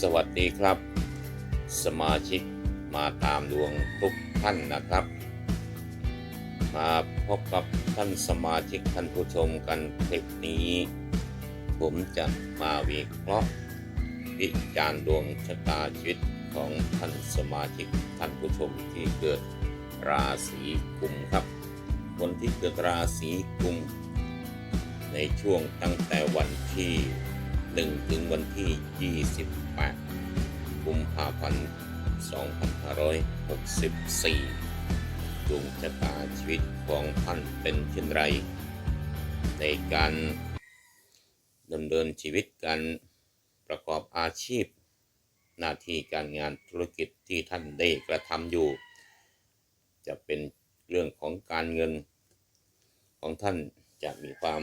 สวัสดีครับ สมาชิกมาตามดวงทุกท่านนะครับ มาพบกับท่านสมาชิกท่านผู้ชมกันคลิปนี้ ผมจะมาวิเคราะห์วิจารณ์ดวงชะตาชีวิตของท่านสมาชิกท่านผู้ชมที่เกิดราศีกุมครับ คนที่เกิดราศีกุม ในช่วงตั้งแต่วันที่ 1 ถึงวันที่ 28กุมภาพันธ์2564 ดวงชะตาชีวิตของท่านเป็นเช่นไร ในการดำเนินชีวิตการประกอบอาชีพ หน้าที่การงานธุรกิจที่ท่านได้กระทำอยู่ จะเป็นเรื่องของการเงินของท่านจะมีความ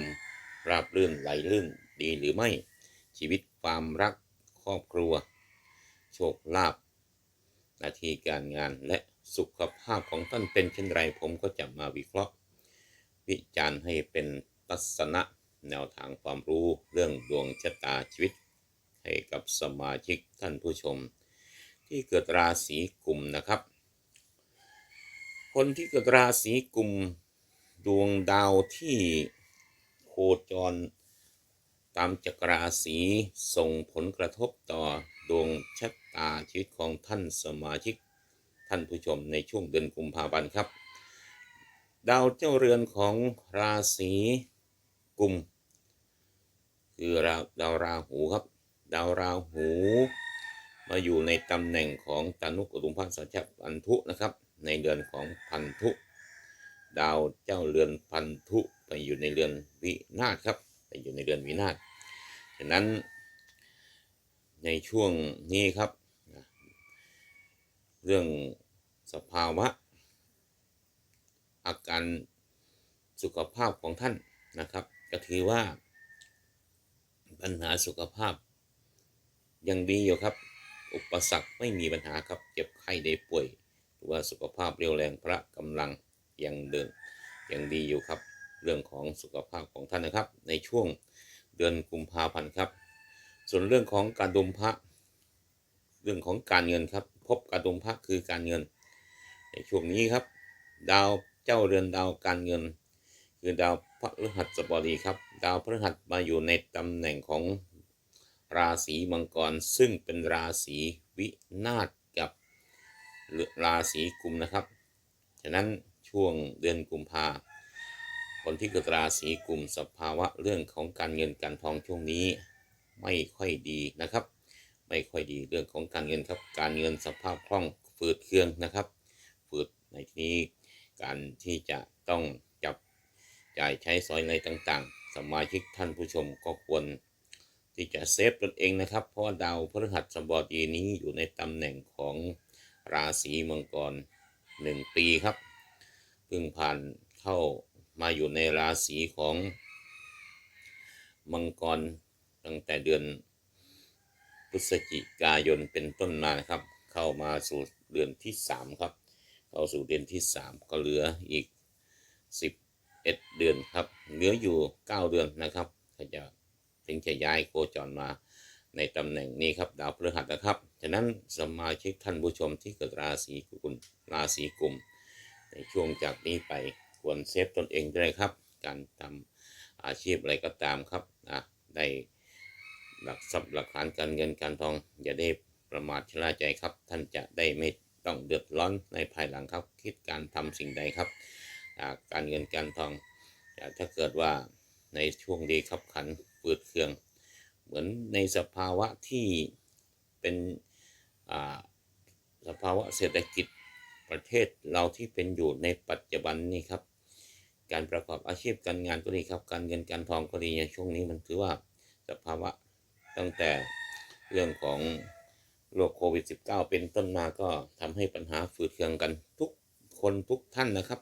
ราบรื่นไหลลื่นดีหรือไม่ชีวิตความรัก ครอบครัว โชคลาภหน้าที่การงานและสุขภาพของท่านเป็นเช่นไร ผมก็จะมาวิเคราะห์ วิจารณ์ให้เป็นทัศนะแนวทางความรู้เรื่องดวงชะตาชีวิต ให้กับสมาชิกท่านผู้ชม ที่เกิดราศีกุมนะครับ คนที่เกิดราศีกุมดวงดาวที่โคจร ตามจักรราศีส่งผลกระทบต่อดวงชะตาชีวิตของท่านสมาชิก ท่านผู้ชมในช่วงเดือนกุมภาพันธ์ครับ ดาวเจ้าเรือนของราศีกุม คือดาวดาวราหูครับ ดาวราหู มาอยู่ในตำแหน่งของตานุกอุตุมพันธ์สัจจพันธุนะครับ ในเดือนของพันธุ ดาวเจ้าเรือนพันธุไปอยู่ในเรือนวินาศครับ ไปอยู่ในเรือนวินาศฉะนั้นในช่วงนี้ครับ เรื่องสภาวะ อาการสุขภาพของท่านนะครับ ก็ถือว่าปัญหาสุขภาพยังดีอยู่ครับ อุปสรรคไม่มีปัญหาครับ เจ็บไข้ได้ป่วย หรือว่าสุขภาพเรียวแรงพระกำลังยังเดินยังดีอยู่ครับ เรื่องของสุขภาพของท่านนะครับ ในช่วงเดือนกุมภาพันธ์ครับ ส่วนเรื่องของการดมพระ เรื่องของการเงินครับ พบการดมพระคือการเงิน ในช่วงนี้ครับ ดาวเจ้าเรือนดาวการเงิน คือดาวพฤหัสบดีครับ ดาวพฤหัสมาอยู่ในตำแหน่งของราศีมังกร ซึ่งเป็นราศีวินาศกับราศีกุมนะครับ ฉะนั้นช่วงเดือนกุมภา คนที่เกิดราศีกุมสภาวะเรื่องของการเงินการทองช่วงนี้ไม่ค่อยดีนะครับ ไม่ค่อยดีเรื่องของการเงินครับ การเงินสภาพคล่องฝืดเคืองนะครับ ฝืดในที่นี้การที่จะต้องจับจ่ายใช้สอยในต่างๆ สมาชิกท่านผู้ชมก็ควรที่จะเซฟตนเองนะครับ เพราะดาวพฤหัสบดีนี้อยู่ในตำแหน่งของราศีมังกรหนึ่งปีครับ เพิ่งผ่านเข้า มาอยู่ในราศีของมังกรตั้งแต่เดือนพฤศจิกายนเป็นต้นมานะครับ เข้ามาสู่เดือนที่สามครับ เข้าสู่เดือนที่สามก็เหลืออีกสิบเอ็ดเดือนครับ เหลืออยู่เก้าเดือนนะครับก็จะถึงจะย้ายโคจรมาในตำแหน่งนี้ครับดาวพฤหัสนะครับ ฉะนั้นสมาชิกท่านผู้ชมที่เกิดราศีกุมราศีกุม ในช่วงจากนี้ไป ควรเซฟตนเองด้วยครับ การทำอาชีพอะไรก็ตามครับนะได้หลักทรัพย์หลักฐานการเงินการทอง อย่าได้ประมาทชะล่าใจครับ ท่านจะได้ไม่ต้องเดือดร้อนในภายหลังครับ คิดการทำสิ่งใดครับ การเงินการทองถ้าเกิดว่าในช่วงดีขับขันปืดเครื่อง เหมือนในสภาวะที่เป็นสภาวะเศรษฐกิจประเทศเราที่เป็นอยู่ในปัจจุบันนี้ครับ การประกอบอาชีพการงานก็ดีครับ การเงินการทองก็ดีในช่วงนี้มันถือว่าสภาวะตั้งแต่เรื่องของโรคโควิด -19 เป็นต้นมาก็ทำให้ปัญหาฝืดเคืองกันทุกคนทุกท่านนะครับ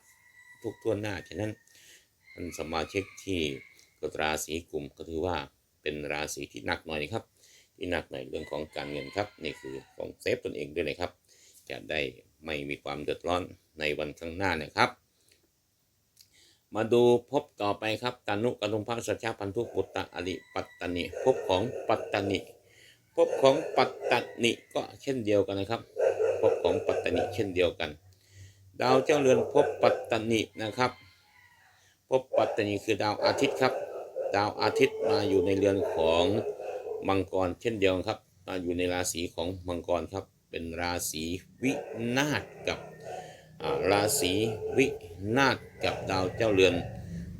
ทุกทั่วหน้า ฉะนั้นท่านสมาชิกที่เกิดราศีกลุ่มก็ถือว่าเป็นราศีที่หนักหน่อยครับ ที่หนักหน่อยเรื่องของการเงินครับ นี่คือของเซฟตนเองด้วยนะครับ จะได้ไม่มีความเดือดร้อนในวันข้างหน้านะครับ มาดูพบต่อไปครับตานุกรุมพระสัจจพันธุปุตตะอริปัตตนิภพของปัตตนิภพของปัตตนิก็เช่นเดียวกันนะครับภพของปัตตนิเช่นเดียวกัน ดาวเจ้าเรือนภพปัตตนินะครับภพปัตตนิคือดาวอาทิตย์ครับ ดาวอาทิตย์มาอยู่ในเรือนของมังกรเช่นเดียวกันครับมาอยู่ในราศีของมังกรครับ เป็นราศีวินาศกับ ราศีวินาศกับดาวเจ้าเรือน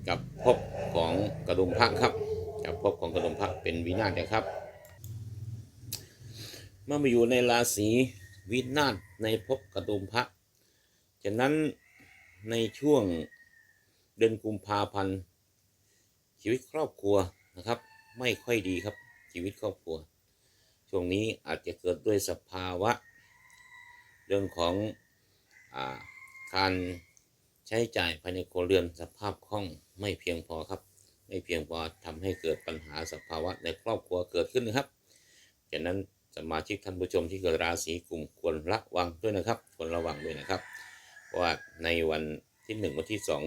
กับภพของกระดุมพระครับกับภพของกระดุมพระเป็นวินาศนะครับ เมื่อมาอยู่ในราศีวินาศในภพกระดุมพระฉะนั้นในช่วงเดือนกุมภาพันธ์ชีวิตครอบครัวนะครับ ไม่ค่อยดีครับชีวิตครอบครัว ช่วงนี้อาจจะเกิดด้วยสภาวะ เรื่องของอา การใช้จ่ายภายในครัวเรือนสภาพคล่องไม่เพียงพอครับ ไม่เพียงพอทำให้เกิดปัญหาสภาวะในครอบครัวเกิดขึ้นนะครับฉะนั้นสมาชิกท่านผู้ชมที่เกิดราศีกุมควรระวังด้วยนะครับควรระวังด้วยนะครับเพราะว่าในวันที่หนึ่งวันที่สอง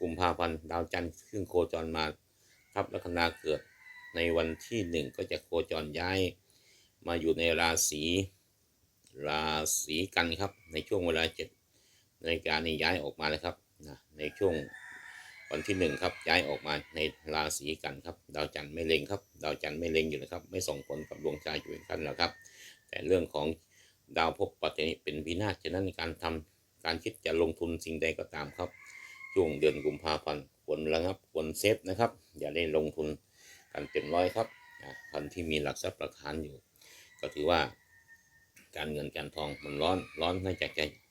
กุมภาพันธ์ดาวจันทร์ขึ้นโคจรมาทับลัคนาเกิด ในวันที่หนึ่งก็จะโคจรย้าย มาอยู่ในราศีราศีกันครับ ในช่วงเวลาเจ็ด นาฬิกานี้ย้ายออกมาแล้วครับนะในช่วงวันที่หนึ่งครับ ย้ายออกมาในราศีกันครับ ดาวจันทร์ไม่เล็งครับ ดาวจันทร์ไม่เล็งอยู่นะครับ ไม่ส่งผลกับดวงชายอยู่เป็นขั้นแล้วครับ แต่เรื่องของดาวภพปัจจัยเป็นวินาศฉะนั้นการทำการคิดจะลงทุนสิ่งใดก็ตามครับ ช่วงเดือนกุมภาพันธ์ควรระงับควรเซฟนะครับ อย่าได้ลงทุนกันเต็มร้อยครับคนที่มีหลักทรัพย์ประกันอยู่ ก็ถือว่าการเงินการทองมันร้อนร้อนอยากจะอย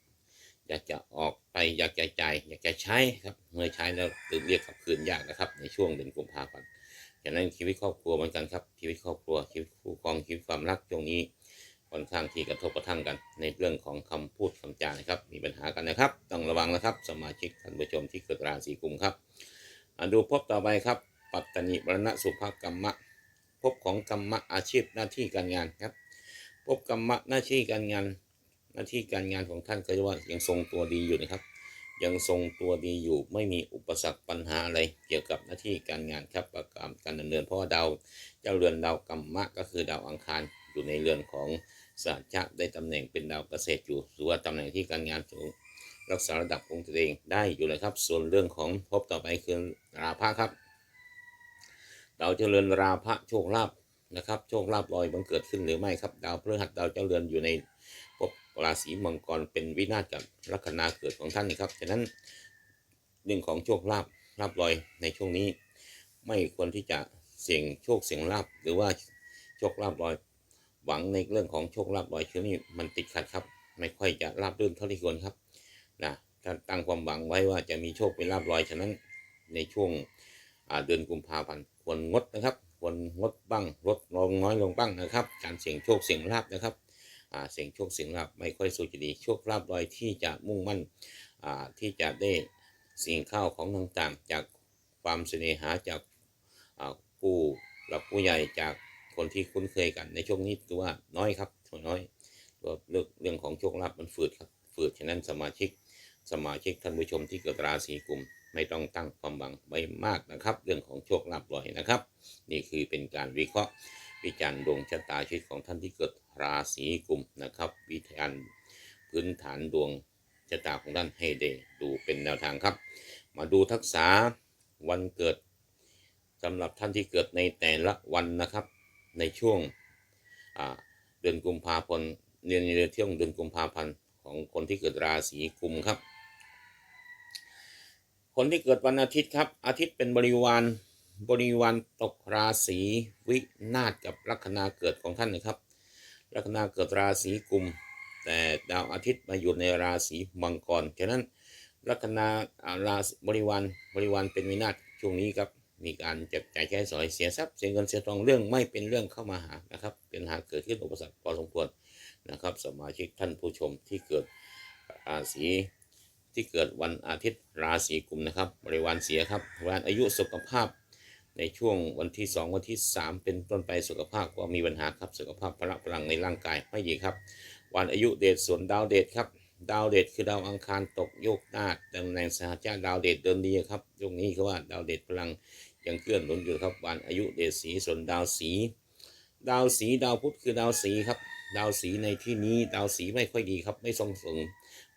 ากจะออกไปอยากจะจ่ายอยากจะใช้ครับเมื่อใช้แล้วตื่นเรียกกลับคืนยากนะครับ ในช่วงเดือนกุมภาพันธ์ฉะนั้นชีวิตครอบครัวเหมือนกันครับชีวิตครอบครัวชีวิตคู่ครองชีวิตความรักช่วงนี้ค่อนข้างที่กระทบกระทั่งกัน ในเรื่องของคำพูดคำจานะครับ มีปัญหากันนะครับ ต้องระวังนะครับ สมาชิกท่านผู้ชมที่เกิดราศีกุมครับอ่าดูพบต่อไปครับ ปัตตนิบรณสุภกรรมะพบของกรรมะอาชีพหน้าที่การงานครับพบกรรมะหน้าที่การงาน หน้าที่การงานของท่านก็เรียกว่ายังทรงตัวดีอยู่นะครับ ยังทรงตัวดีอยู่ไม่มีอุปสรรคปัญหาอะไรเกี่ยวกับหน้าที่การงานครับประกอบการดำเนินเพราะว่าดาวเจ้าเรือนดาวกรรมะก็คือดาวอังคารอยู่ในเรือนของสาชะได้ตำแหน่งเป็นดาวเกษตรอยู่หรือว่าตำแหน่งที่การงานสูงรักษาระดับของตัวเองได้อยู่เลยครับ ส่วนเรื่องของพบต่อไปคือราพะครับดาวเจริญราพะโชคลาภนะครับ โชคลาภลอยบังเกิดขึ้นหรือไม่ครับ ดาวพฤหัสดาวเจ้าเรือนอยู่ใน ราศีมังกรเป็นวินาศกับลัคนาเกิดของท่านนะครับ ฉะนั้นเรื่องของโชคลาภลาภลอยในช่วงนี้ ไม่ควรที่จะเสี่ยงโชคเสี่ยงลาภหรือว่าโชคลาภลอย หวังในเรื่องของโชคลาภลอยช่วงนี้มันติดขัดครับ ไม่ค่อยจะราบรื่นเท่าที่ควรครับนะถ้าตั้งความหวังไว้ว่าจะมีโชคเป็นลาภลอยฉะนั้นในช่วงเดือนกุมภาพันธ์ควรงดนะครับ ควรงดบ้างลดลงน้อยลงบ้างนะครับ การเสี่ยงโชคเสี่ยงลาภนะครับ เสียงโชคเสียงลาภไม่ค่อยสู้จะดีโชคลาภลอยที่จะมุ่งมั่นที่จะได้สิ่งข้าวของต่างๆ จากความเสน่หาจากผู้หลักผู้ใหญ่จากคนที่คุ้นเคยกันในช่วงนี้ถือว่าน้อยครับส่วนน้อยตัวเรื่องเรื่องของโชคลาภมันฝืดครับฝืดฉะนั้นสมาชิกสมาชิกท่านผู้ชมที่เกิดราศีกุมไม่ต้องตั้งความหวังไว้มากนะครับ เรื่องของโชคลาภลอยนะครับ นี่คือเป็นการวิเคราะห์ วิจารณ์ดวงชะตาชีวิตของท่านที่เกิดราศีกุมนะครับ วิทยานพื้นฐานดวงชะตาของท่านให้ได้ดูเป็นแนวทางครับ มาดูทักษะวันเกิดสำหรับท่านที่เกิดในแต่ละวันนะครับ ในช่วงเดือนกุมภาพันธ์เดือนในเที่ยงเดือนกุมภาพันธ์ของคนที่เกิดราศีกุมครับ คนที่เกิดวันอาทิตย์ครับ อาทิตย์เป็นบริวาร บริวารตกราศีวินาศกับลัคนาเกิดของท่านนะครับ ลัคนาเกิดราศีกุม แต่ดาวอาทิตย์มาอยู่ในราศีมังกรฉะนั้นลัคนาอาราศีบริวารบริวารเป็นวินาศช่วงนี้ครับมีการจับจ่ายใช้สอยเสียทรัพย์เสียเงินเสียทองเรื่องไม่เป็นเรื่องเข้ามาหานะครับเป็นหาเกิดขึ้นอุปสรรคพอสมควรนะครับ สมาชิกท่านผู้ชมที่เกิดราศีที่เกิดวันอาทิตย์ราศีกุมนะครับ บริวารเสียครับวันอายุสุขภาพ ในช่วงวันที่ 2 วันที่ 3 เป็นต้นไปสุขภาพก็มีปัญหาครับสุขภาพพละพลังในร่างกายไม่ดีครับ วันอายุเดชส่วนดาวเดชครับ ดาวเดชคือดาวอังคารตกโยกน้าตำแหน่งสหัชาดาวเดชเดินดีครับช่วงนี้คือว่าดาวเดชพลังยังเคลื่อนหนุนอยู่ครับ วันอายุเดชสีส่วนดาวสี ดาวสีดาวพุธคือดาวสีครับ ดาวสีในที่นี้ดาวสีไม่ค่อยดีครับ ไม่ส่งเสริม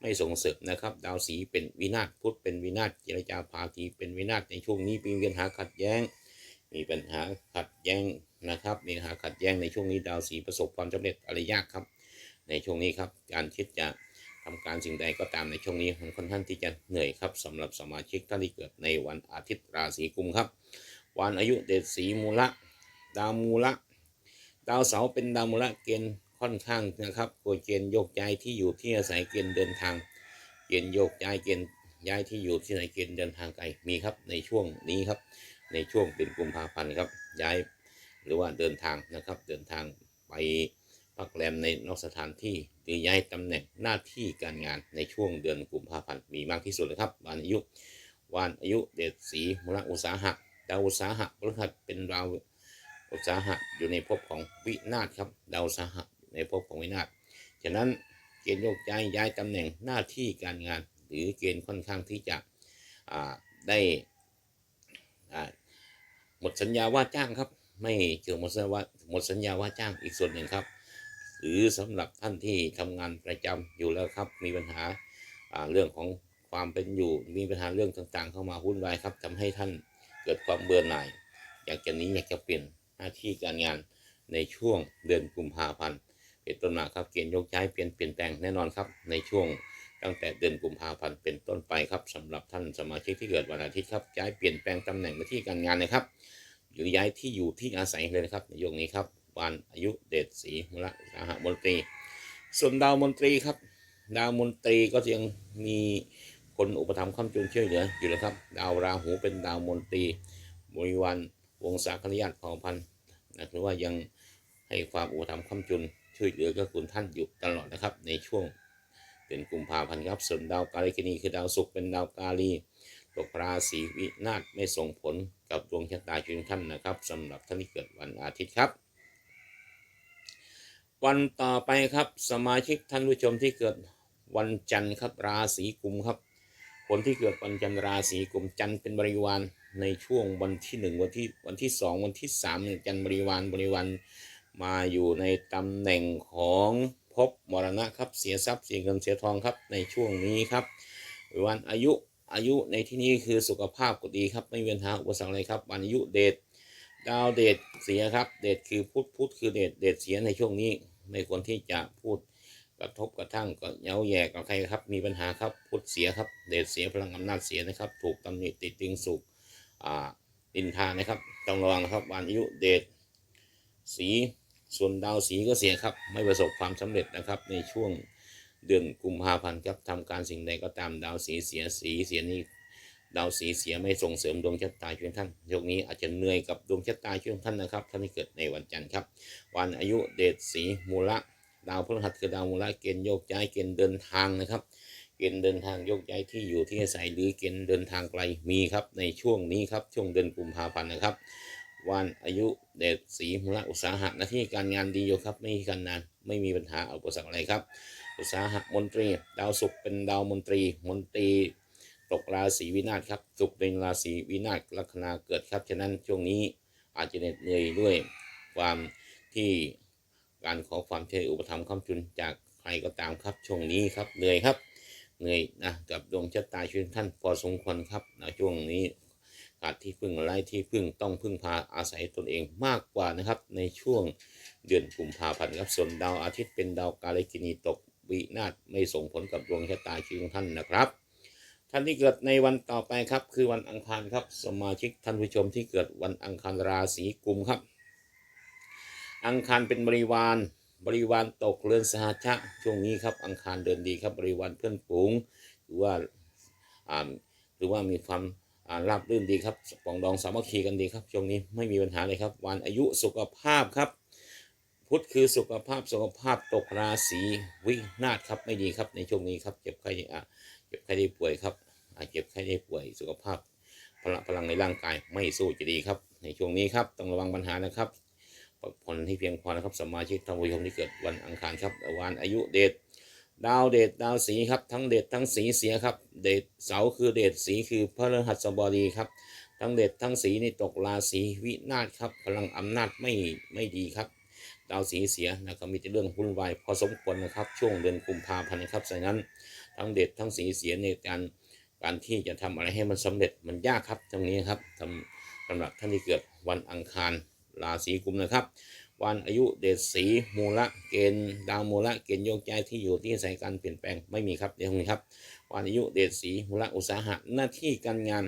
ไม่ส่งเสริมนะครับ ดาวสีเป็นวินาศพุธเป็นวินาศเจรจาพาทีเป็นวินาศในช่วงนี้มีปัญหาขัดแย้ง มีปัญหาขัดแย้งนะครับ มีปัญหาขัดแย้งในช่วงนี้ดาวสีประสบความสำเร็จอะไรยากครับ ในช่วงนี้ครับการคิดจะทำการสิ่งใดก็ตามในช่วงนี้มันค่อนข้างที่จะเหนื่อยครับสำหรับสมาชิกท่านที่เกิดในวันอาทิตย์ราศีกุมครับ วันอายุเดชสีมูละดาวมูละดาวเสาร์เป็นดาวมูละเกณฑ์ค่อนข้างนะครับโดยเกณฑ์โยกย้ายที่อยู่ที่อาศัยเกณฑ์เดินทาง เกณฑ์โยกย้ายเกณฑ์ย้ายที่อยู่ที่ไหนเกณฑ์เดินทางไกลมีครับในช่วงนี้ครับ ในช่วงเป็นกุมภาพันธ์ครับ ย้ายหรือว่าเดินทางนะครับ เดินทางไปพักแรมในนอกสถานที่หรือย้ายตำแหน่งหน้าที่การงานในช่วงเดือนกุมภาพันธ์มีมากที่สุดเลยครับวันอายุวันอายุเดชสีมูลอุตสาหะดาวอุตสาหะพฤหัสเป็นดาวอุตสาหะอยู่ในภพของวินาศครับดาวอุตสาหะในภพของวินาศฉะนั้นเกณฑ์โยกย้ายย้ายตำแหน่งหน้าที่การงาน หรือเกณฑ์ค่อนข้างที่จะอ่า ได้หมดสัญญาว่าจ้างครับ ไม่เกี่ยวหมดสัญญาว่าหมดสัญญาว่าจ้างอีกส่วนหนึ่งครับ หรือสำหรับท่านที่ทำงานประจำอยู่แล้วครับ มีปัญหาเรื่องของความเป็นอยู่มีปัญหาเรื่องต่างๆ เข้ามาวุ่นวายครับทำให้ท่านเกิดความเบื่อหน่าย อยากจะหนี้อยากจะเปลี่ยนหน้าที่การงานในช่วงเดือนกุมภาพันธ์เป็นต้นมาครับเกณฑ์ยกย้ายเปลี่ยนเปลี่ยนแปลงแน่นอนครับในช่วง ตั้งแต่เดือนกุมภาพันธ์เป็นต้นไปครับสำหรับท่านสมาชิกที่เกิดวันอาทิตย์ครับย้ายเปลี่ยนแปลงตำแหน่งหน้าที่การงานนะครับ หรือย้ายที่อยู่ที่อาศัยเลยนะครับในยุคนี้ครับวันอายุเดชศรีมละสหมนตรี ส่วนดาวมนตรีครับ ดาวมนตรีก็ยังมีคนอุปถัมภ์ค้ำจุนช่วยเหลืออยู่นะครับ ดาวราหูเป็นดาวมนตรีบริวารวงศาคณญาติเผ่าพันธุ์นะหรือว่ายังให้ความอุปถัมภ์ค้ำจุนช่วยเหลือก็คุณท่านอยู่ตลอดนะครับในช่วง เป็นกุมภาพันธ์ครับส่วนดาวกาลิกินีคือดาวศุกร์เป็นดาวกาลีตกราศีวินาศไม่ส่งผลกับดวงชะตาชีวิตท่านนะครับสำหรับท่านที่เกิดวันอาทิตย์ครับ วันต่อไปครับสมาชิกท่านผู้ชมที่เกิดวันจันทร์ครับราศีกุมครับคนที่เกิดวันจันทร์ราศีกุมจันทร์เป็นบริวารในช่วงวันที่หนึ่งวันที่วันที่สองวันที่สามจันทร์บริวารบริวารมาอยู่ในตำแหน่งของ ภพมรณะครับเสียทรัพย์เสียเงินเสียทองครับในช่วงนี้ครับวันอายุอายุในที่นี้คือสุขภาพก็ดีครับ ไม่มีปัญหาอุปสรรคอะไรครับ วันอายุเดชดาวเดชเสียครับ เดชคือพุธพุธคือเดชเดชเสียในช่วงนี้ไม่ควรที่จะพูดกระทบกระทั่งก็เย้าแย่กับใครครับ มีปัญหาครับพุธเสียครับ เดชเสียพลังอำนาจเสียนะครับ ถูกตำหนิติดติงสุกอ่าดินทานะครับต้องระวังนะครับวันอายุเดชสี ส่วนดาวสีก็เสียครับ ไม่ประสบความสำเร็จนะครับ ในช่วงเดือนกุมภาพันธ์ครับทำการสิ่งใดก็ตามดาวสีเสียสีเสียนี้ดาวสีเสียไม่ส่งเสริมดวงชะตาชีวิตท่านยกนี้อาจจะเหนื่อยกับดวงชะตาชีวิตท่านนะครับท่านที่เกิดในวันจันทร์ครับ วันอายุเดชสีมูละดาวพฤหัสคือดาวมูละเกณฑ์โยกย้ายเกณฑ์เดินทางนะครับ เกณฑ์เดินทางโยกย้ายที่อยู่ที่อาศัยหรือเกณฑ์เดินทางไกลมีครับในช่วงนี้ครับช่วงเดือนกุมภาพันธ์นะครับ วันอายุเดชสีมูละอุตสาหะหน้าที่การงานดีอยู่ครับไม่มีการงานไม่มีปัญหาอุปสรรคอะไรครับ อุตสาหะมนตรี ดาวศุกร์เป็นดาวมนตรี มนตรีตกราศีวินาศครับศุกร์เป็นราศีวินาศลัคนาเกิดครับฉะนั้นช่วงนี้อาจจะเหน็ดเหนื่อยด้วยความที่การขอความช่วยอุปถัมภ์คำจุนจากใครก็ตามครับช่วงนี้ครับเหนื่อยครับเหนื่อยนะกับดวงชะตาชีวิตท่านพอสมควรครับในช่วงนี้ ขาดที่พึ่งไร้ที่พึ่งต้องพึ่งพาอาศัยตนเองมากกว่านะครับ ในช่วงเดือนกุมภาพันธ์ครับส่วนดาวอาทิตย์เป็นดาวกาลกินีตกวินาศไม่ส่งผลกับดวงชะตาชีวิตของท่านนะครับ ท่านที่เกิดในวันต่อไปครับ คือวันอังคารครับ สมาชิกท่านผู้ชมที่เกิดวันอังคารราศีกุมครับ อังคารเป็นบริวารบริวารตกเรือนสหชะช่วงนี้ครับอังคารเดินดีครับบริวารเพื่อนฝูงหรือว่าหรือว่ามีความ ราบรื่นดีครับปองดองสามัคคีกันดีครับช่วงนี้ไม่มีปัญหาเลยครับ วันอายุสุขภาพครับ พุธคือสุขภาพสุขภาพตกราศีวินาศครับไม่ดีครับในช่วงนี้ครับเจ็บไข้อะเจ็บไข้ได้ป่วยครับเจ็บไข้ได้ป่วยสุขภาพพลังพลังในร่างกายไม่สู้จะดีครับ ในช่วงนี้ครับต้องระวังปัญหานะครับพักผ่อนให้เพียงพอนะครับสมาชิกท่านผู้ชมที่เกิดวันอังคารครับวันอายุเดช ดาวเดชดาวสีครับทั้งเดชทั้งสีเสียครับ เดชเสาคือเดชสีคือพระฤหัสบดีครับทั้งเดชทั้งสีนี่ตกราศีวินาศครับพลังอำนาจไม่ไม่ดีครับดาวสีเสียนะครับมีแต่เรื่องวุ่นวายพอสมควรนะครับ ช่วงเดือนกุมภาพันธ์นะครับฉะนั้นทั้งเด็ดทั้งสีเสียในการการที่จะทำอะไรให้มันสำเร็จมันยากครับตรงนี้ครับสำหรับท่านที่เกิดวันอังคารราศีกุมนะครับ วันอายุเดชสีมูละเกณฑ์ดาวมูละเกณฑ์โยกย้ายที่อยู่ที่อาศัยการเปลี่ยนแปลงไม่มีครับเดี๋ยวนี้ครับ วันอายุเดชสีมูละอุตสาหะหน้าที่การงาน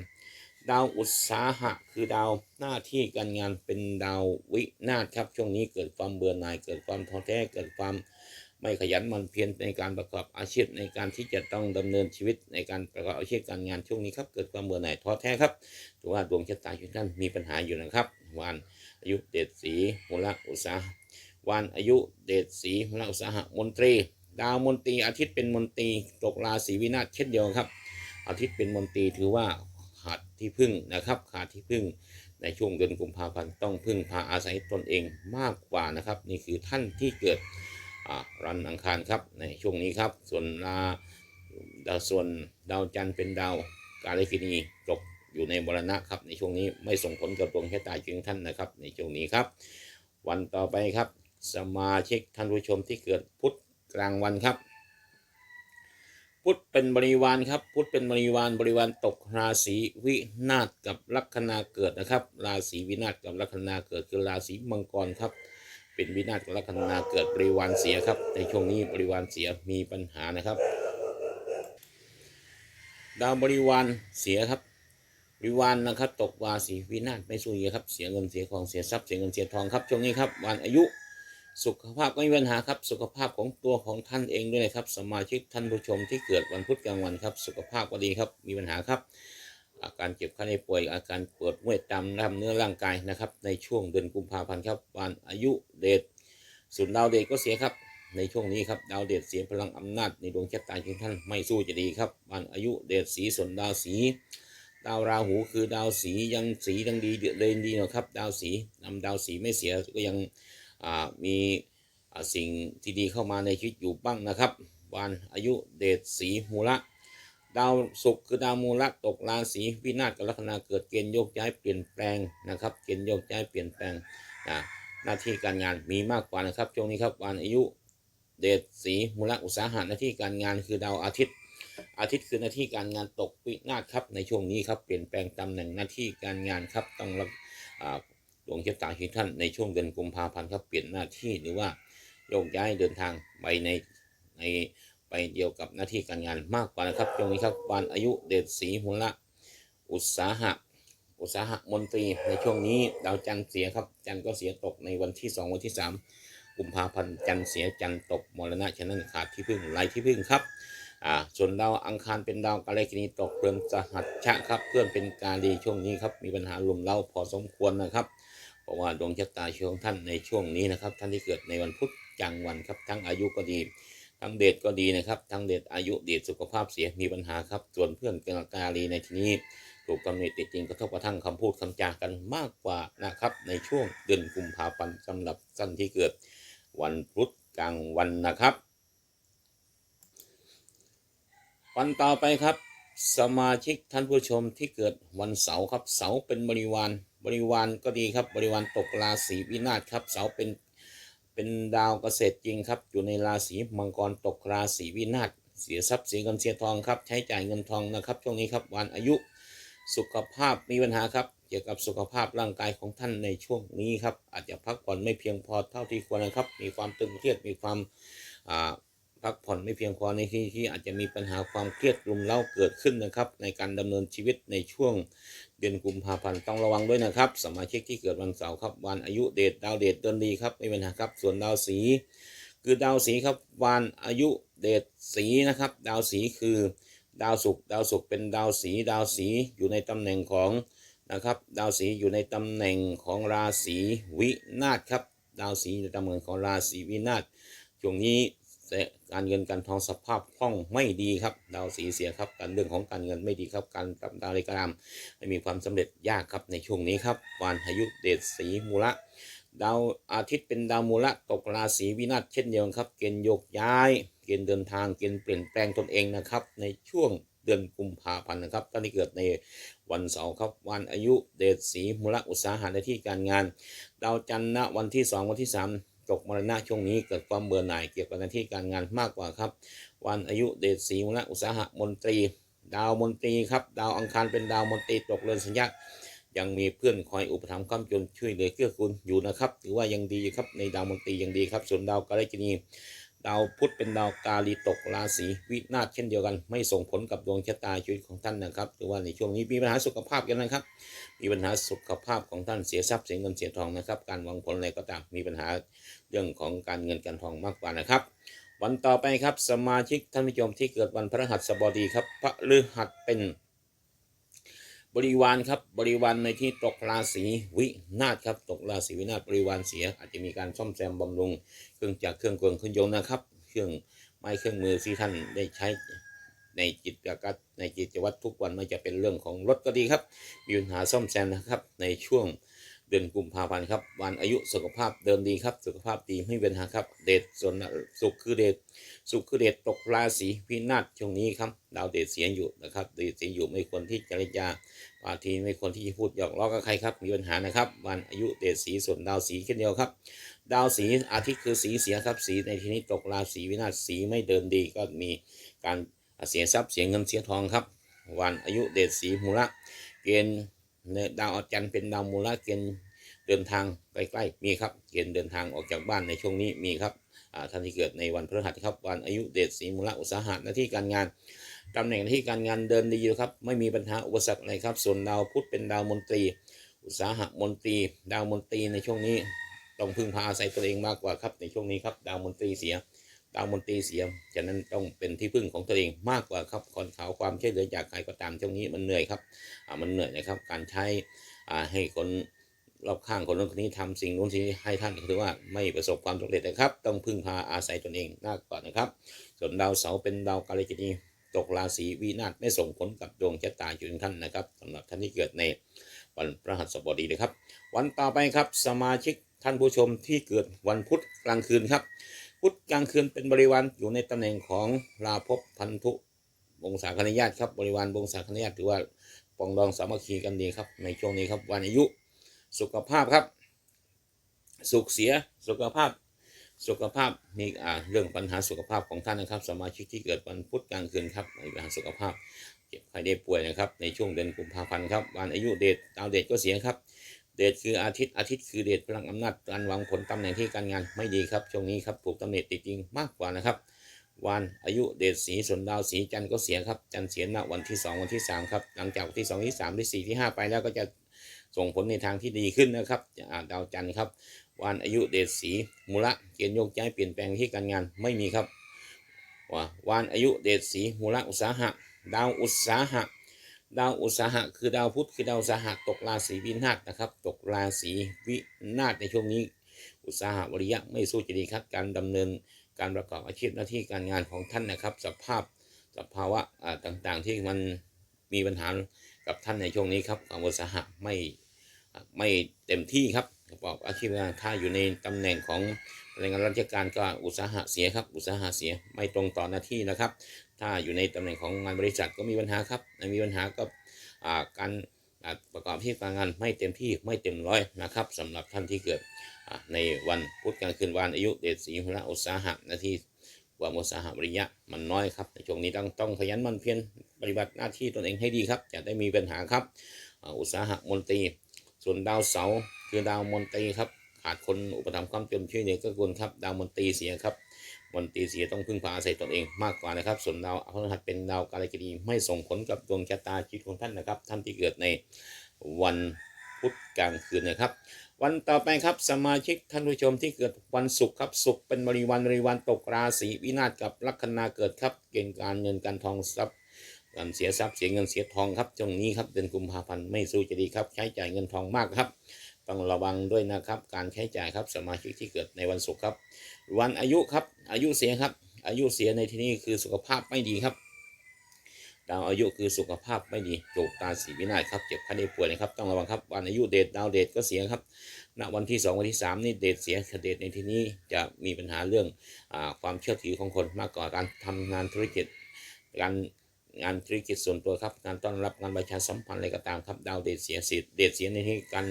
ดาวอุตสาหะ คือดาวหน้าที่การงานเป็นดาววินาศครับช่วงนี้เกิดความเบื่อหน่ายเกิดความท้อแท้เกิดความไม่ขยันมันเพียรในการประกอบอาชีพในการที่จะต้องดำเนินชีวิตในการประกอบอาชีพการงานช่วงนี้ครับเกิดความเบื่อหน่ายท้อแท้ครับถือว่าดวงชะตาของท่านมีปัญหาอยู่นะครับวัน อายุเดชสีมูลอุตสาหวันอายุเดชสีมูลอุตสาหะมนตรี ดาวมนตรีอาทิตย์เป็นมนตรีตกราศีวินาศเช่นเดียวกันครับ อาทิตย์เป็นมนตรีถือว่าขาดที่พึ่งนะครับขาดที่พึ่งในช่วงเดือนกุมภาพันธ์ต้องพึ่งพาอาศัยตนเองมากกว่านะครับ นี่คือท่านที่เกิดรันอังคารครับในช่วงนี้ครับ ส่วนลาดาวส่วนดาวจันทร์เป็นดาวกาลกินีตก อยู่ในมรณะครับในช่วงนี้ไม่ส่งผลกับดวงชะตาจึงท่านนะครับ ในช่วงนี้ครับ วันต่อไปครับ สมาชิกท่านผู้ชมที่เกิดพุธกลางวันครับ พุธเป็นบริวารครับ พุธเป็นบริวารบริวารตกราศีวินาศกับลัคนาเกิดนะครับ ราศีวินาศกับลัคนาเกิดคือราศีมังกรครับเป็นวินาศกับลัคนาเกิดบริวารเสียครับ ในช่วงนี้บริวารเสียมีปัญหานะครับ ดาวบริวารเสียครับบ ริวารนะครับตกราศีวินาศไม่สู้ดีครับเสียเงินเสียของเสียทรัพย์เสียเงินเสียทองครับช่วงนี้ครับวันอายุสุขภาพก็ไม่มีปัญหาครับสุขภาพของตัวของท่านเองด้วยนะครับสมาชิกท่านผู้ชมที่เกิดวันพุธกลางวันครับสุขภาพก็ดีครับมีปัญหาครับ อาการเจ็บไข้ป่วยอาการปวดเมื่อยตามล้ามเนื้อร่างกายนะครับในช่วงเดือนกุมภาพันธ์ครับวันอายุเดชส่วนดาวเดชก็เสียครับในช่วงนี้ครับดาวเดชเสียพลังอำนาจในดวงชะตาของท่านไม่สู้จะดีครับวันอายุเดชสีส่วนดาวสี ดาวราหูคือดาวสียังสียังดีเดือดเดินดีนะครับ ดาวสีนำดาวสีไม่เสียก็ยังมีสิ่งที่ดีเข้ามาในชีวิตอยู่บ้างนะครับวันอายุเดชสีมูละ ดาวศุกร์คือดาวมูละตกราศีวินาศกับลัคนาเกิดเกณฑ์โยกย้ายเปลี่ยนแปลงนะครับ เกณฑ์โยกย้ายเปลี่ยนแปลงนะหน้าที่การงานมีมากกว่านะครับช่วงนี้ครับวันอายุเดชสีมูละอุตสาหะหน้าที่การงานคือดาวอาทิตย์ อาทิตย์คือหน้าที่การงานตกวินาครับในช่วงนี้ครับเปลี่ยนแปลงตำแหน่งหน้าที่การงานครับต้องรับดวงชะตาของท่านในช่วงเดือนกุมภาพันธ์ครับเปลี่ยนหน้าที่หรือว่าโยกย้ายเดินทางไปในในไปเดียวกับหน้าที่การงานมากกว่านะครับช่วงนี้ครับวันอายุเดชสีมุละอุตสาหะอุตสาหะมนตรีในช่วงนี้ดาวจันทร์เสียครับจันทร์ก็เสียตกในวันที่ 2 วันที่ 3 กุมภาพันธ์จันทร์เสียจันทร์ตกมรณะฉะนั้นขาดที่พึ่งไรที่พึ่งครับ อ่าส่วนดาวอังคารเป็นดาวกาเลกินีตกเพื่อนสหัชชะครับ เพื่อนเป็นการดีช่วงนี้ครับ มีปัญหาลุมเล้าพอสมควรนะครับ เพราะว่าดวงชะตาชีวิตของท่านในช่วงนี้นะครับ ท่านที่เกิดในวันพุธกลางวันครับ ทั้งอายุก็ดี ทั้งเดชก็ดีนะครับ ทั้งเดชอายุเดชสุขภาพเสียมีปัญหาครับ ส่วนเพื่อนกาลีในที่นี้ถูกตำหนิติดจริงกระทบกระทั่งคำพูดคำจากันมากกว่านะครับ ในช่วงเดือนกุมภาพันธ์สำหรับท่านที่เกิด วันพุธกลางวันนะครับ วันต่อไปครับ สมาชิกท่านผู้ชมที่เกิดวันเสาร์ครับเสาร์เป็นบริวารบริวารก็ดีครับ บริวารตกราศีวินาศครับ เสาร์เป็นเป็นดาวเกษตรจริงครับ อยู่ในราศีมังกรตกราศีวินาศเสียทรัพย์เสียเงินเสียทองครับ ใช้จ่ายเงินทองนะครับ ช่วงนี้ครับวันอายุสุขภาพมีปัญหาครับ เกี่ยวกับสุขภาพร่างกายของท่านในช่วงนี้ครับ อาจจะพักผ่อนไม่เพียงพอเท่าที่ควรนะครับ มีความตึงเครียดมีความอ่า พักผ่อนไม่เพียงพอในที่ที่อาจจะมีปัญหาความเครียดรุมเร้าเกิดขึ้นนะครับ ในการดำเนินชีวิตในช่วงเดือนกุมภาพันธ์ต้องระวังด้วยนะครับ สมาชิกที่เกิดวันเสาร์ครับวันอายุเดชดาวเดชเดินดีครับไม่มีปัญหาครับส่วนดาวสี คือดาวสีครับวันอายุเดชสีนะครับ ดาวสีคือ ดาวศุกร์ดาวศุกร์เป็นดาวสีดาวสีอยู่ในตำแหน่งของนะครับ ดาวสีอยู่ในตำแหน่งของราศีวินาศครับ ดาวสีอยู่ในตำแหน่งของราศีวินาศช่วงนี้ การเงินการทองสภาพคล่องไม่ดีครับ ดาวสีเสียครับการเรื่องของการเงินไม่ดีครับ การปรับดาวอะไรก็ตามไม่มีความสำเร็จยากครับในช่วงนี้ครับวันอายุเดชสีมูละดาวอาทิตย์เป็นดาวมูละตกราศีวินาศเช่นเดียวกันครับเกณฑ์โยกย้าย เกณฑ์เดินทางเกณฑ์เปลี่ยนแปลงตนเองนะครับ ในช่วงเดือนกุมภาพันธ์นะครับท่านที่เกิดในวันเสาร์ครับ วันอายุเดชสีมูละอุตสาหะในที่การงาน ดาวจันทร์ณวันที่ 2 วันที่ 3 ตกมรณะช่วงนี้เกิดความเบื่อหน่ายเกี่ยวกับหน้าที่การงานมากกว่าครับ วันอายุเดชสีมรณะอุตสาหะมนตรี ดาวมนตรีครับ ดาวอังคารเป็นดาวมนตรีตกเรือนสัญญายังมีเพื่อนคอยอุปถัมภ์ค้ำจนช่วยเหลือเกื้อกูลอยู่นะครับ ถือว่ายังดีครับในดาวมนตรียังดีครับ ส่วนดาวกาลกินี ดาวพุธเป็นดาวกาลีตกราศีวินาศเช่นเดียวกัน ไม่ส่งผลกับดวงชะตาชีวิตของท่านนะครับถือว่าในช่วงนี้มีปัญหาสุขภาพกันนะครับ มีปัญหาสุขภาพของท่านเสียทรัพย์เสียเงินเสียทองนะครับ การวางผลอะไรก็ตามมีปัญหาเรื่องของการเงินการทองมากกว่านะครับ วันต่อไปครับสมาชิกท่านผู้ชมที่เกิดวันพฤหัสบดีครับพระฤหัสเป็น บริวารครับบริวารในที่ตกราศีวินาศครับตกราศีวินาศบริวารเสีย อาจจะมีการซ่อมแซมบำรุงเครื่องจักรเครื่องกลเครื่องยนต์นะครับ เครื่องไม้เครื่องมือที่ท่านได้ใช้ในจิตกัดในกิจวัตรทุกวันไม่จะเป็นเรื่องของรถก็ดีครับ มีปัญหาซ่อมแซมนะครับในช่วง เดือนกุมภาพันธ์ครับ วันอายุสุขภาพเดินดีครับ สุขภาพดีไม่มีปัญหาครับ เดชส่วนสุขคือเดชสุขคือเดชตกราศีพินาศช่วงนี้ครับดาวเดชเสียอยู่นะครับเดชเสียอยู่ไม่ควรที่จะเจรจาบางทีไม่ควรที่จะพูดหยอกล้อกับใครครับ มีปัญหานะครับ วันอายุเดชสีส่วนดาวสีเช่นเดียวครับ ดาวสีอาทิตย์คือสีเสียครับ สีในที่นี้ตกราศีวินาศสีไม่เดินดีก็มีการเสียทรัพย์เสียเงินเสียทองครับ วันอายุเดชสีมูละเกณฑ์ เนี่ยดาวอาจันทร์เป็นดาวมูลเกณฑ์เดินทางใกล้ๆมีครับเกณฑ์เดินทางออกจากบ้านในช่วงนี้มีครับท่านที่เกิดในวันพฤหัสครับวันอายุเดชสีมูลอุตสาหะหน้าที่การงานตำแหน่งหน้าที่การงานเดินดีอยู่ครับไม่มีปัญหาอุปสรรคอะไรครับ ส่วนดาวพุธเป็นดาวมนตรี อุตสาหะมนตรี ดาวมนตรีในช่วงนี้ต้องพึ่งพาอาศัยตัวเองมากกว่าครับในช่วงนี้ครับดาวมนตรีเสียาวมนตรีเสียฉะนั้นต้องเป็นที่พึ่งของตัวเองมากกว่าครับคนขาวความช่วยเหลือจากใครก็ตามช่วงนี้มันเหนื่อยครับอ่ามันเหนื่อยนะครับ การใช้อ่าให้คนรอบข้างคนนู้นคนนี้ทำสิ่งนู้นสิ่งนี้ให้ท่านถือว่าไม่ประสบความสำเร็จนะครับ ต้องพึ่งพาอาศัยตนเองมากกว่านะครับ ส่วนดาวเสาร์เป็นดาวกาลกินีตกราศีวินาศไม่ส่งผลกับดวงชะตาอยู่ท่านนะครับสำหรับท่านที่เกิดในวันพระหัสบดีนะครับ วันต่อไปครับสมาชิกท่านผู้ชมที่เกิดวันพุธกลางคืนครับ พุธกลางคืนเป็นบริวารอยู่ในตำแหน่งของราภพพันธุวงศาคณญาติครับบริวารวงศาคณญาติถือว่าปองดองสามัคคีกันดีครับ ในช่วงนี้ครับวันอายุสุขภาพครับ สุขเสียสุขภาพสุขภาพมีอ่าเรื่องปัญหาสุขภาพของท่านนะครับ สมาชิกที่เกิดวันพุธกลางคืนครับมีปัญหาสุขภาพเจ็บไข้ได้ป่วยนะครับ ในช่วงเดือนกุมภาพันธ์ครับวันอายุเดชดาวเดชก็เสียครับ เดชคืออาทิตย์อาทิตย์คือเดชพลังอำนาจการวางผลตำแหน่งที่การงานไม่ดีครับช่วงนี้ครับถูกตำแหน่งติดจริงมากกว่านะครับ วันอายุเดชสีส่วนดาวสีจันทร์ก็เสียครับจันทร์เสียณวันที่ 2 วันที่3ครับหลังจากวันที่ 2 ที่3ที่4ที่ 5 ไปแล้วก็จะส่งผลในทางที่ดีขึ้นนะครับาดาวจันทร์ครับ วันอายุเดชสีมูละเกณฑ์โยกย้ายเปลี่ยนแปลงที่การงานไม่มีครับว่าวันอายุเดชสีมูละอุตสาหะ ดาวอุตสาหะ ดาวอุตสาหะคือดาวพุธคือดาวอุตสาหะตกราศีวินาศนะครับ ตกราศีวินาศในช่วงนี้ อุตสาหะวริยะไม่สู้จะดีครับ การดำเนินการประกอบอาชีพหน้าที่การงานของท่านนะครับ สภาพสภาวะต่างๆที่มันมีปัญหากับท่านในช่วงนี้ครับความอุตสาหะไม่ไม่เต็มที่ครับประกอบอาชีพงานถ้าอยู่ในตำแหน่งของแรงงานราชการก็อุตสาหะเสียครับ อุตสาหะเสียไม่ตรงต่อหน้าที่นะครับ ถ้าอยู่ในตำแหน่งของงานบริษัทก็มีปัญหาครับมีปัญหากับการประกอบอาชีพการงานไม่เต็มที่ไม่เต็มร้อยนะครับสำหรับท่านที่เกิดในวันพุธกลางคืนวันอายุเดชสีหุระอุตสาหะนาทีความอุตสาหะวิริยะมันน้อยครับในช่วงนี้ต้องต้องขยันมันเพียรปฏิบัติหน้าที่ตนเองให้ดีครับจะได้มีปัญหาครับอุตสาหะมนตรีส่วนดาวเสาคือดาวมนตรีครับขาดคนอุปถัมภ์ความจนช่วยเหลือก็กุลครับดาวมนตรีเสียครับ มนตรีเสียต้องพึ่งพาอาศัยตนเองมากกว่านะครับ ส่วนดาวพฤหัสเป็นดาวกาลกินีไม่ส่งผลกับดวงชะตาชีวิตของท่านนะครับ ท่านที่เกิดในวันพุธกลางคืนนะครับ วันต่อไปครับสมาชิกท่านผู้ชมที่เกิดวันศุกร์ครับศุกร์เป็นบริวารบริวารตกราศีวินาศกับลัคนาเกิดครับ เกณฑ์การเงินการทองทรัพย์การเสียทรัพย์เสียเงินเสียทองครับช่วงนี้ครับเดือนกุมภาพันธ์ไม่สู้จะดีครับ ใช้จ่ายเงินทองมากครับต้องระวังด้วยนะครับ การใช้จ่ายครับสมาชิกที่เกิดในวันศุกร์ครับ วันอายุครับ อายุเสียครับ อายุเสียในที่นี้คือสุขภาพไม่ดีครับ ดาวอายุคือสุขภาพไม่ดีโจกตาสีวินาศครับ เจ็บไข้ได้ป่วยนะครับ ต้องระวังครับ วันอายุเดชดาวเดชก็เสียครับ ณ วันที่ 2 วันที่ 3 นี่เดชเสียเดชในที่นี้จะมีปัญหาเรื่องอความเชื่อถือของคนมากกว่าการทำงานธุรกิจ การงานธุรกิจส่วนตัวครับงานต้อนรับงานประชาสัมพันธ์อะไรก็ตามครับ ดาวเดชเสียสิทธิ์เดชเสียในที่การ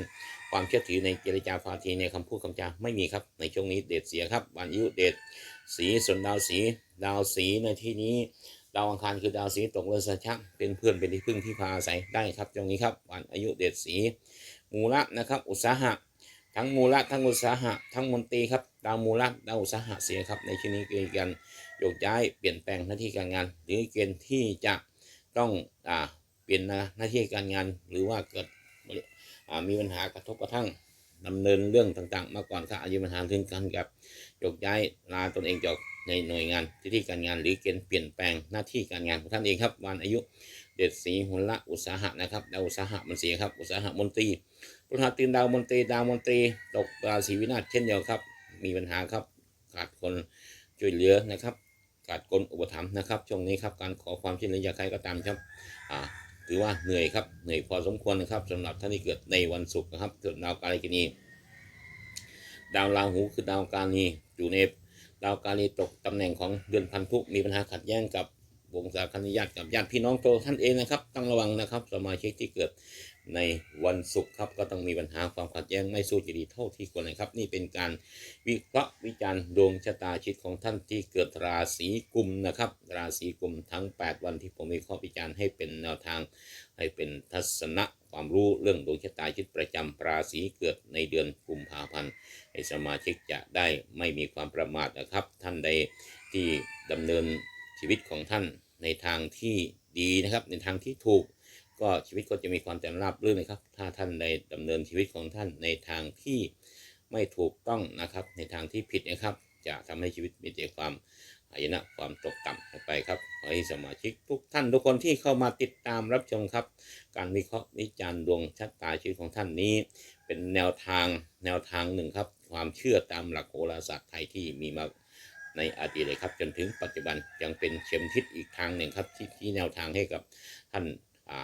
ความเชื่อถือในเจรจาฟาทีในคำพูดคำจาไม่มีครับ ในช่วงนี้เดชเสียครับวันอายุเดชสีส่วนดาวสีดาวสีในที่นี้ดาวอังคารคือดาวสีตกเรือนสัชะเป็นเพื่อนเป็นที่พึ่งที่พาอาศัยได้ครับตรงนี้ครับวันอายุเดชสีมูละนะครับ อุตสาหะ ทั้งมูละทั้งอุตสาหะ ทั้งมนตรีครับดาวมูละดาวอุตสาหะเสียครับในช่วงนี้เกิดการโยกย้ายเปลี่ยนแปลงหน้าที่การงาน หรือเกณฑ์ที่จะต้องอ่าเปลี่ยนหน้าที่การงานหรือว่าเกิด มีปัญหากระทบกระทั่งดำเนินเรื่องต่างๆ มาก่อนครับอายุปัญหาถึงกันกับยกย้ายลาตนเองจากในหน่วยงานที่การงานหรือเกณฑ์เปลี่ยนแปลงหน้าที่การงานของท่านเองครับ วันอายุเด็ดสีหุละอุตสาหะนะครับดาวอุตสาหะมันเสียครับอุตสาหะมนตรีพฤหัสตื่นดาวมนตรีดาวมนตรีตกราศีวินาศเช่นเดียวครับ มีปัญหาครับขาดคนช่วยเหลือนะครับขาดคนอุปถัมภ์นะครับช่วงนี้ครับการขอความช่วยเหลือจากใครก็ตามครับอ่า ถือว่าเหนื่อยครับเหนื่อยพอสมควรนะครับสำหรับท่านที่เกิดในวันศุกร์นะครับเกิดดาวกาลิกินีดาวราหูคือดาวกาลีอยู่ในดาวกาลีตกตำแหน่งของเดือนพันธุมีปัญหาขัดแย้งกับวงศาคณิญาติกับญาติพี่น้องตัวท่านเองนะครับต้องระวังนะครับ สมาชิกที่เกิด ในวันศุกร์ครับก็ต้องมีปัญหาความขัดแย้งไม่สู้จะดีเท่าที่ควรนะครับ นี่เป็นการวิเคราะห์วิจารณ์ดวงชะตาชีวิตของท่านที่เกิดราศีกุมนะครับ ราศีกุมทั้ง 8 วันที่ผมวิเคราะห์วิจารณ์ให้เป็นแนวทางให้เป็นทัศนะความรู้เรื่องดวงชะตาชีวิตประจำราศีเกิดในเดือนกุมภาพันธ์ให้สมาชิกจะได้ไม่มีความประมาทนะครับ ท่านใดที่ดำเนินชีวิตของท่านในทางที่ดีนะครับ ในทางที่ถูก ก็ชีวิตก็จะมีความเจริญราบรื่นนะครับ ถ้าท่านใดดำเนินชีวิตของท่านในทางที่ไม่ถูกต้องนะครับ ในทางที่ผิดนะครับ จะทำให้ชีวิตมีแต่ความหายนะความตกต่ำไปครับขอให้สมาชิกทุกท่านทุกคนที่เข้ามาติดตามรับชมครับ การวิเคราะห์วิจารณ์ดวงชะตาชีวิตของท่านนี้ เป็นแนวทางแนวทางหนึ่งครับ ความเชื่อตามหลักโหราศาสตร์ไทยที่มีมาในอดีตเลยครับ จนถึงปัจจุบันยังเป็นเข็มทิศอีกทางหนึ่งครับที่ที่แนวทางให้กับท่าน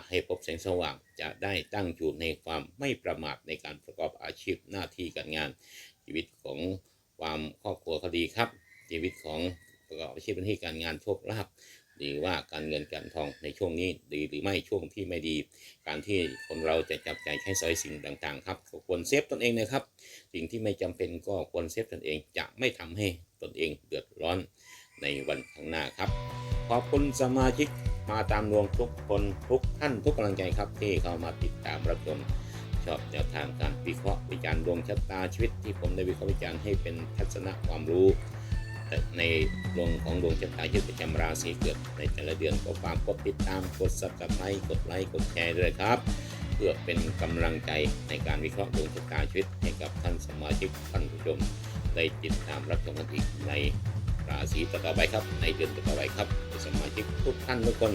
ให้พบแสงสว่างจะได้ตั้งอยู่ในความไม่ประมาทในการประกอบอาชีพหน้าที่การงาน ชีวิตของความครอบครัวก็ดีครับ ชีวิตของประกอบอาชีพหน้าที่การงานโชคลาภหรือว่าการเงินการทองในช่วงนี้ดีหรือไม่ช่วงที่ไม่ดี การที่คนเราจะจับใจใช้สอยสิ่งต่างๆครับก็ควรเซฟตนเองนะครับ สิ่งที่ไม่จำเป็นก็ควรเซฟตนเองจะไม่ทำให้ตนเองเดือดร้อนในวันข้างหน้าครับ ขอบคุณสมาชิก มาตามดวงทุกคนทุกท่านทุกกำลังใจครับ ที่เข้ามาติดตามรับชมชอบแนวทางการวิเคราะห์วิจารณ์ดวงชะตาชีวิตที่ผมได้วิเคราะห์วิจารณ์ให้เป็นทัศนะความรู้ ในดวงของดวงชะตาชีวิตประจำราศีเกิดในแต่ละเดือนก็ฝากกดติดตามกด subscribe กดไลค์กดแชร์ด้วยครับ เพื่อเป็นกำลังใจในการวิเคราะห์ดวงชะตาชีวิตให้กับท่านสมาชิกท่านผู้ชมได้ติดตามรับชมกันอีกใน ราศีต่อไปครับ ในเดือนต่อไปครับสมาชิกทุกท่านทุกคน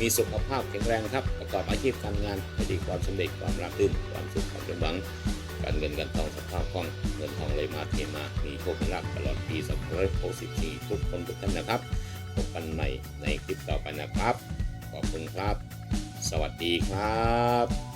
มีสุขภาพแข็งแรงครับ ประกอบอาชีพการงานให้ดีความสำเร็จความราบรื่นความสุขความสมหวัง การเงินการทองสภาพคล่องเงินทองไหลมาเทมา มีโชคลาภตลอดปี2564ทุกคนทุกท่านนะครับพบกันใหม่ในคลิปต่อไปนะครับ ขอบคุณครับ สวัสดีครับ